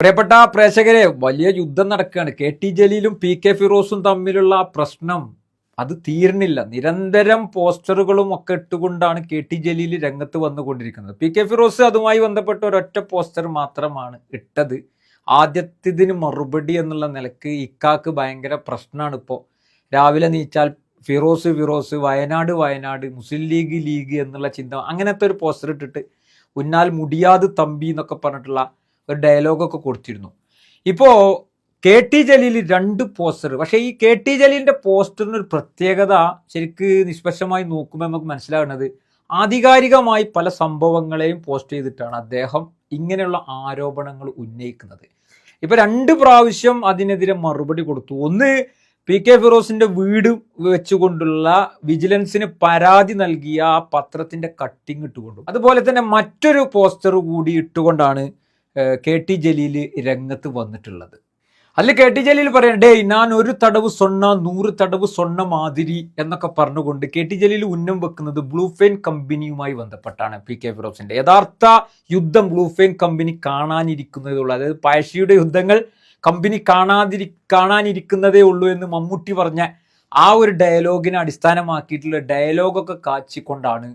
പ്രിയപ്പെട്ട പ്രേക്ഷകരെ വലിയ യുദ്ധം നടക്കുകയാണ്. കെ ടി ജലീലും പി കെ ഫിറോസും തമ്മിലുള്ള പ്രശ്നം അത് തീർന്നില്ല നിരന്തരം പോസ്റ്ററുകളും ഒക്കെ ഇട്ടുകൊണ്ടാണ് കെ ടി ജലീൽ രംഗത്ത് വന്നുകൊണ്ടിരിക്കുന്നത്. പി കെ ഫിറോസ് അതുമായി ബന്ധപ്പെട്ട ഒരൊറ്റ പോസ്റ്റർ മാത്രമാണ് ഇട്ടത്. ആദ്യത്തിന് മറുപടി എന്നുള്ള നിലയ്ക്ക് ഇക്കാക്ക് ഭയങ്കര പ്രശ്നമാണ് ഇപ്പോൾ രാവിലെ നീച്ചാൽ ഫിറോസ് ഫിറോസ് വയനാട് വയനാട് മുസ്ലിം ലീഗ് ലീഗ് എന്നുള്ള ചിന്ത അങ്ങനത്തെ ഒരു പോസ്റ്റർ ഇട്ടിട്ട് ഉന്നാൽ മുടിയാത് തമ്പി എന്നൊക്കെ പറഞ്ഞിട്ടുള്ള ഒരു ഡയലോഗൊക്കെ കൊടുത്തിരുന്നു. ഇപ്പോൾ കെ ടി ജലീൽ രണ്ട് പോസ്റ്റർ പക്ഷേ ഈ കെ ടി ജലീലിന്റെ പോസ്റ്ററിന് ഒരു പ്രത്യേകത ശരിക്ക് നിഷ്പക്ഷമായി നോക്കുമ്പോൾ നമുക്ക് മനസ്സിലാകുന്നത് ആധികാരികമായി പല സംഭവങ്ങളെയും പോസ്റ്റ് ചെയ്തിട്ടാണ് അദ്ദേഹം ഇങ്ങനെയുള്ള ആരോപണങ്ങൾ ഉന്നയിക്കുന്നത്. ഇപ്പം രണ്ട് പ്രാവശ്യം അതിനെതിരെ മറുപടി കൊടുത്തു. ഒന്ന് പി കെ ഫിറോസിന്റെ വീട് വെച്ചുകൊണ്ടുള്ള വിജിലൻസിന് പരാതി നൽകിയ ആ പത്രത്തിന്റെ കട്ടിങ് ഇട്ടുകൊണ്ടും അതുപോലെ തന്നെ മറ്റൊരു പോസ്റ്റർ കൂടി ഇട്ടുകൊണ്ടാണ് കെ ടി ജലീൽ രംഗത്ത് വന്നിട്ടുള്ളത്. അല്ലെ കെ ടി ജലീൽ പറയാം ഡേ ഞാൻ ഒരു തടവ് സ്വർണ നൂറ് തടവ് സ്വർണ മാതിരി എന്നൊക്കെ പറഞ്ഞുകൊണ്ട് കെ ടി ജലീൽ ഉന്നം വെക്കുന്നത് ബ്ലൂഫെയിൻ കമ്പനിയുമായി ബന്ധപ്പെട്ടാണ് പി കെ ഫിറോസിന്റെ. യഥാർത്ഥ യുദ്ധം ബ്ലൂഫെയിൻ കമ്പനി കാണാനിരിക്കുന്നതേ ഉള്ളൂ അതായത് പഴശ്ശിയുടെ യുദ്ധങ്ങൾ കമ്പനി കാണാതിരി കാണാനിരിക്കുന്നതേ ഉള്ളൂ എന്ന് മമ്മൂട്ടി പറഞ്ഞ ആ ഒരു ഡയലോഗിനെ അടിസ്ഥാനമാക്കിയിട്ടുള്ള ഡയലോഗൊക്കെ കാച്ചിക്കൊണ്ടാണ്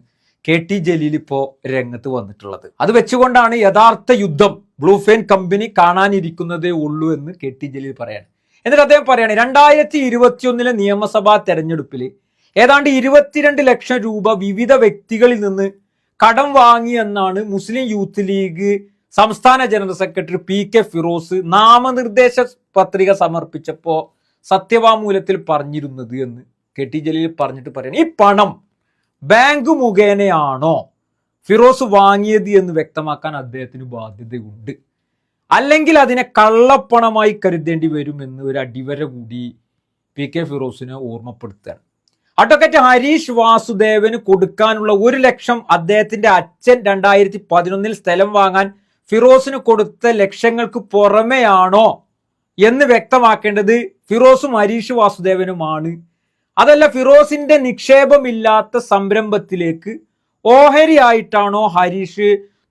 കെ ടി ജലീൽ ഇപ്പോൾ രംഗത്ത് വന്നിട്ടുള്ളത്. അത് വെച്ചുകൊണ്ടാണ് യഥാർത്ഥ യുദ്ധം ബ്ലൂഫെയിൻ കമ്പനി കാണാനിരിക്കുന്നതേ ഉള്ളൂ എന്ന് കെ ടി ജലീൽ പറയാണ്. എന്നിട്ട് അദ്ദേഹം പറയാണ് രണ്ടായിരത്തി ഇരുപത്തിയൊന്നിലെ നിയമസഭാ തെരഞ്ഞെടുപ്പിൽ ഏതാണ്ട് ഇരുപത്തിരണ്ട് ലക്ഷം രൂപ വിവിധ വ്യക്തികളിൽ നിന്ന് കടം വാങ്ങിയെന്നാണ് മുസ്ലിം യൂത്ത് ലീഗ് സംസ്ഥാന general secretary P K Firoz നാമനിർദ്ദേശ പത്രിക സമർപ്പിച്ചപ്പോൾ സത്യവാമൂലത്തിൽ പറഞ്ഞിരുന്നത് എന്ന് കെ ടി ജലീൽ പറഞ്ഞിട്ട് പറയണം. ഈ പണം ബാങ്ക് മുഖേനയാണോ? ഫിറോസ് വാങ്ങിയത് എന്ന് വ്യക്തമാക്കാൻ അദ്ദേഹത്തിന് ബാധ്യതയുണ്ട്. അല്ലെങ്കിൽ അതിനെ കള്ളപ്പണമായി കരുതേണ്ടി വരുമെന്ന് ഒരു അടിവര കൂടി പി കെ ഫിറോസിനെ ഓർമ്മപ്പെടുത്തുകയാണ്. അഡ്വക്കേറ്റ് ഹരീഷ് വാസുദേവന് കൊടുക്കാനുള്ള ഒരു ലക്ഷം അദ്ദേഹത്തിന്റെ അച്ഛൻ രണ്ടായിരത്തി പതിനൊന്നിൽ സ്ഥലം വാങ്ങാൻ ഫിറോസിന് കൊടുത്ത ലക്ഷങ്ങൾക്ക് പുറമെയാണോ എന്ന് വ്യക്തമാക്കേണ്ടത് ഫിറോസും ഹരീഷ് വാസുദേവനുമാണ്. അതല്ല ഫിറോസിന്റെ നിക്ഷേപമില്ലാത്ത സംരംഭത്തിലേക്ക് ഓഹരിയായിട്ടാണോ ഹരീഷ്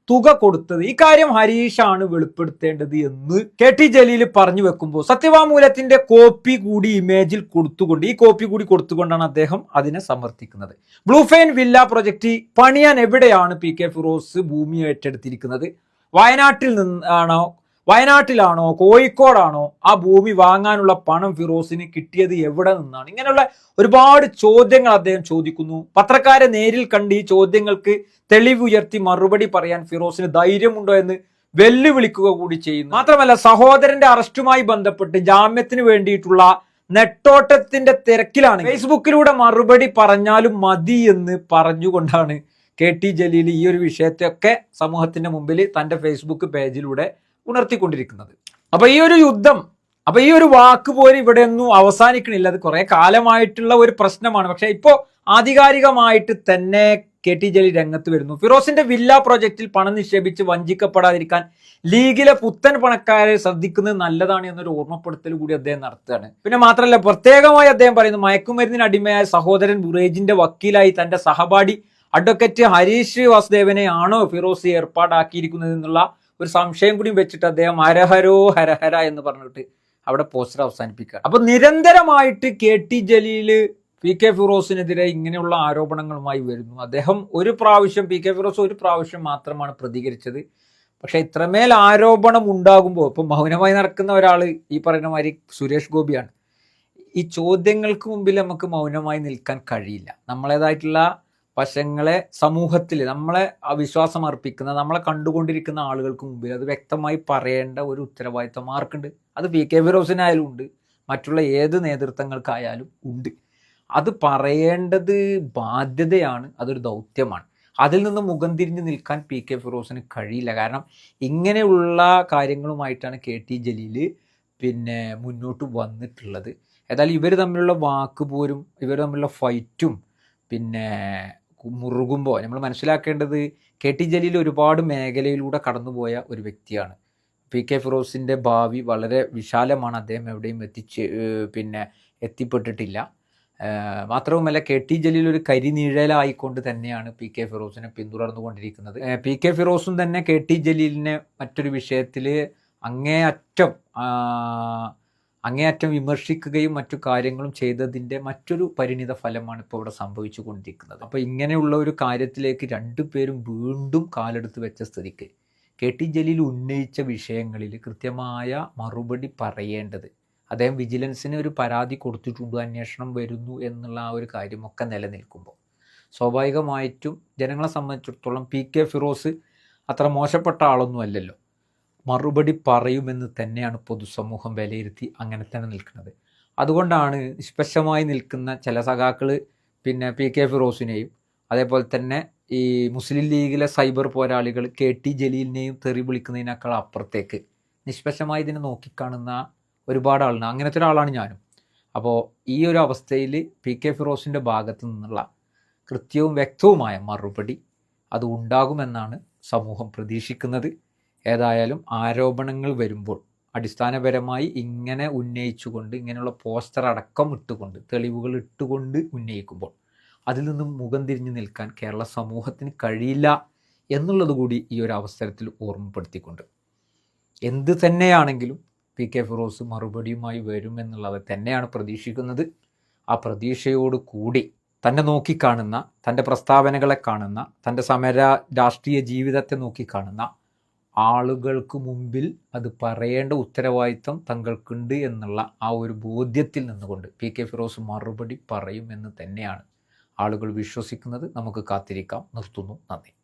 തുക കൊടുത്തത്? ഇക്കാര്യം ഹരീഷാണ് വെളിപ്പെടുത്തേണ്ടത് എന്ന് കെ ടി ജലീൽ പറഞ്ഞു വെക്കുമ്പോൾ സത്യവാമൂലത്തിന്റെ കോപ്പി കൂടി ഇമേജിൽ കൊടുത്തുകൊണ്ട് ഈ കോപ്പി കൂടി കൊടുത്തുകൊണ്ടാണ് അദ്ദേഹം അതിനെ സമർത്ഥിക്കുന്നത്. ബ്ലൂഫെയിൻ വില്ല പ്രൊജക്ട് പണിയാൻ എവിടെയാണ് പി കെ ഫിറോസ് ഭൂമി ഏറ്റെടുത്തിരിക്കുന്നത്? വയനാട്ടിൽ നിന്നാണോ വയനാട്ടിലാണോ കോഴിക്കോടാണോ ആ ഭൂമി വാങ്ങാനുള്ള പണം ഫിറോസിന് കിട്ടിയത് എവിടെ നിന്നാണ്? ഇങ്ങനെയുള്ള ഒരുപാട് ചോദ്യങ്ങൾ അദ്ദേഹം ചോദിക്കുന്നു. പത്രക്കാരെ നേരിൽ കണ്ട് ഈ ചോദ്യങ്ങൾക്ക് തെളിവുയർത്തി മറുപടി പറയാൻ ഫിറോസിന് ധൈര്യമുണ്ടോ എന്ന് വെല്ലുവിളിക്കുക കൂടി ചെയ്യുന്നു. മാത്രമല്ല സഹോദരന്റെ അറസ്റ്റുമായി ബന്ധപ്പെട്ട് ജാമ്യത്തിന് വേണ്ടിയിട്ടുള്ള നെട്ടോട്ടത്തിന്റെ തിരക്കിലാണ്. ഫേസ്ബുക്കിലൂടെ മറുപടി പറഞ്ഞാലും മതി എന്ന് പറഞ്ഞുകൊണ്ടാണ് കെ ടി ജലീൽ ഈ ഒരു വിഷയത്തെയൊക്കെ സമൂഹത്തിന്റെ മുമ്പിൽ തന്റെ ഫേസ്ബുക്ക് പേജിലൂടെ ഉണർത്തിക്കൊണ്ടിരിക്കുന്നത്. അപ്പൊ ഈ ഒരു യുദ്ധം അപ്പൊ ഈ ഒരു വാക്ക് പോലും ഇവിടെയൊന്നും അവസാനിക്കണില്ല. അത് കുറെ കാലമായിട്ടുള്ള ഒരു പ്രശ്നമാണ്. പക്ഷെ ഇപ്പോ ആധികാരികമായിട്ട് തന്നെ കെ ടി ജലീൽ രംഗത്ത് വരുന്നു. ഫിറോസിന്റെ വില്ല പ്രോജക്റ്റിൽ പണം നിക്ഷേപിച്ച് വഞ്ചിക്കപ്പെടാതിരിക്കാൻ ലീഗിലെ പുത്തൻ പണക്കാരെ ശ്രദ്ധിക്കുന്നത് നല്ലതാണ് എന്നൊരു ഓർമ്മപ്പെടുത്തൽ കൂടി അദ്ദേഹം നടത്തുകയാണ്. പിന്നെ മാത്രമല്ല പ്രത്യേകമായി അദ്ദേഹം പറയുന്നു മയക്കുമരുന്നിന് അടിമയായ സഹോദരൻ ബുറേജിന്റെ വക്കീലായി തന്റെ സഹപാഠി അഡ്വക്കേറ്റ് ഹരീഷ് വാസുദേവനെയാണോ ഫിറോസ് ഏർപ്പാടാക്കിയിരിക്കുന്നത് എന്നുള്ള ഒരു സംശയം കൂടി വെച്ചിട്ട് അദ്ദേഹം ഹരഹരോ ഹരഹര എന്ന് പറഞ്ഞിട്ട് അവിടെ പോസ്റ്റർ അവസാനിപ്പിക്കുക അപ്പൊ നിരന്തരമായിട്ട് K T Jaleel P K ഫിറോസിനെതിരെ ഇങ്ങനെയുള്ള ആരോപണങ്ങളുമായി വരുന്നു. അദ്ദേഹം ഒരു പ്രാവശ്യം പി കെ ഫിറോസ് ഒരു പ്രാവശ്യം മാത്രമാണ് പ്രതികരിച്ചത്. പക്ഷെ ഇത്രമേൽ ആരോപണം ഉണ്ടാകുമ്പോൾ ഇപ്പൊ മൗനമായി നടക്കുന്ന ഒരാൾ ഈ പറയുന്ന മാതിരി സുരേഷ് ഗോപിയാണ്. ഈ ചോദ്യങ്ങൾക്ക് മുമ്പിൽ നമുക്ക് മൗനമായി നിൽക്കാൻ കഴിയില്ല. നമ്മളേതായിട്ടുള്ള വശങ്ങളെ സമൂഹത്തിൽ നമ്മളെ വിശ്വാസം അർപ്പിക്കുന്ന നമ്മളെ കണ്ടുകൊണ്ടിരിക്കുന്ന ആളുകൾക്ക് മുമ്പിൽ അത് വ്യക്തമായി പറയേണ്ട ഒരു ഉത്തരവാദിത്തം ആർക്കുണ്ട്? അത് പി കെ ഫിറോസിനായാലും ഉണ്ട്. മറ്റുള്ള ഏത് നേതൃത്വങ്ങൾക്കായാലും ഉണ്ട്. അത് പറയേണ്ടത് ബാധ്യതയാണ് അതൊരു ദൗത്യമാണ്. അതിൽ നിന്ന് മുഖം തിരിഞ്ഞ് നിൽക്കാൻ പി കെ ഫിറോസിന് കഴിയില്ല. കാരണം ഇങ്ങനെയുള്ള കാര്യങ്ങളുമായിട്ടാണ് കെ ടി ജലീൽ പിന്നെ മുന്നോട്ട് വന്നിട്ടുള്ളത്. ഏതായാലും ഇവർ തമ്മിലുള്ള വാക്കുപോരും ഇവർ തമ്മിലുള്ള ഫൈറ്റും പിന്നെ മുറുകുമ്പോൾ നമ്മൾ മനസ്സിലാക്കേണ്ടത് കെ ടി ജലീൽ ഒരുപാട് മേഖലയിലൂടെ കടന്നുപോയ ഒരു വ്യക്തിയാണ്. പി കെ ഫിറോസിന്റെ ഭാവി വളരെ വിശാലമാണ്. അദ്ദേഹം എവിടെയും എത്തിച്ച് പിന്നെ എത്തിപ്പെട്ടിട്ടില്ല. മാത്രവുമല്ല കെ ടി ജലീൽ ഒരു കരിനിഴലായിക്കൊണ്ട് തന്നെയാണ് പി കെ ഫിറോസിനെ പിന്തുടർന്നുകൊണ്ടിരിക്കുന്നത്. പി കെ ഫിറോസും തന്നെ കെ ടി ജലീലിനെ മറ്റൊരു വിഷയത്തിൽ അങ്ങേയറ്റം അങ്ങേയറ്റം വിമർശിക്കുകയും മറ്റു കാര്യങ്ങളും ചെയ്തതിന്റെ മറ്റൊരു പരിണിത ഫലമാണ് ഇപ്പോൾ ഇവിടെ സംഭവിച്ചു കൊണ്ടിരിക്കുന്നത് അപ്പോൾ ഇങ്ങനെയുള്ള ഒരു കാര്യത്തിലേക്ക് രണ്ടുപേരും വീണ്ടും കാലെടുത്ത് വെച്ച സ്ഥിതിക്ക് കെ ടി ജലീൽ ഉന്നയിച്ച വിഷയങ്ങളിൽ കൃത്യമായ മറുപടി പറയേണ്ടത് അദ്ദേഹം വിജിലൻസിന് ഒരു പരാതി കൊടുത്തിട്ടുണ്ട് അന്വേഷണം വരുന്നു എന്നുള്ള ആ ഒരു കാര്യമൊക്കെ നിലനിൽക്കുമ്പോൾ. സ്വാഭാവികമായിട്ടും ജനങ്ങളെ സംബന്ധിച്ചിടത്തോളം പി കെ ഫിറോസ് അത്ര മോശപ്പെട്ട ആളൊന്നും അല്ലല്ലോ. മറുപടി പറയുമെന്ന് തന്നെയാണ് പൊതുസമൂഹം വിലയിരുത്തി അങ്ങനെ തന്നെ നിൽക്കുന്നത്. അതുകൊണ്ടാണ് നിഷ്പക്ഷമായി നിൽക്കുന്ന ചില സഖാക്കൾ പിന്നെ പി കെ ഫിറോസിനെയും അതേപോലെ തന്നെ ഈ മുസ്ലിം ലീഗിലെ സൈബർ പോരാളികൾ കെ ടി ജലീലിനെയും തെറി വിളിക്കുന്നതിനേക്കാൾ അപ്പുറത്തേക്ക് നിഷ്പക്ഷമായി ഇതിനെ നോക്കിക്കാണുന്ന ഒരുപാട് ആളുണ്ട്. അങ്ങനത്തെ ഒരാളാണ് ഞാനും. അപ്പോൾ ഈ ഒരു അവസ്ഥയിൽ പി കെ ഫിറോസിന്റെ ഭാഗത്തു നിന്നുള്ള കൃത്യവും വ്യക്തവുമായ മറുപടി അത് ഉണ്ടാകുമെന്നാണ് സമൂഹം പ്രതീക്ഷിക്കുന്നത്. ഏതായാലും ആരോപണങ്ങൾ വരുമ്പോൾ അടിസ്ഥാനപരമായി ഇങ്ങനെ ഉന്നയിച്ചുകൊണ്ട് ഇങ്ങനെയുള്ള പോസ്റ്റർ അടക്കം ഇട്ടുകൊണ്ട് തെളിവുകൾ ഇട്ടുകൊണ്ട് ഉന്നയിക്കുമ്പോൾ അതിൽ നിന്നും മുഖം തിരിഞ്ഞു നിൽക്കാൻ കേരള സമൂഹത്തിന് കഴിയില്ല എന്നുള്ളത് കൂടി ഈ ഒരു അവസരത്തിൽ ഓർമ്മപ്പെടുത്തിക്കൊണ്ട്. എന്ത് തന്നെയാണെങ്കിലും പി കെ ഫിറോസ് മറുപടിയുമായി വരും എന്നുള്ളത് തന്നെയാണ് പ്രതീക്ഷിക്കുന്നത്. ആ പ്രതീക്ഷയോട് കൂടി തന്നെ നോക്കിക്കാണുന്ന തന്റെ പ്രസ്താവനകളെ കാണുന്ന തന്റെ സമര രാഷ്ട്രീയ ജീവിതത്തെ നോക്കിക്കാണുന്ന ആളുകൾക്ക് മുമ്പിൽ അത് പറയേണ്ട ഉത്തരവാദിത്വം തങ്ങൾക്കുണ്ട് എന്നുള്ള ആ ഒരു ബോധ്യത്തിൽ നിന്നുകൊണ്ട് പി കെ ഫിറോസ് മറുപടി പറയുമെന്ന് തന്നെയാണ് ആളുകൾ വിശ്വസിക്കുന്നത്. നമുക്ക് കാത്തിരിക്കാം. നിർത്തുന്നു. നന്ദി.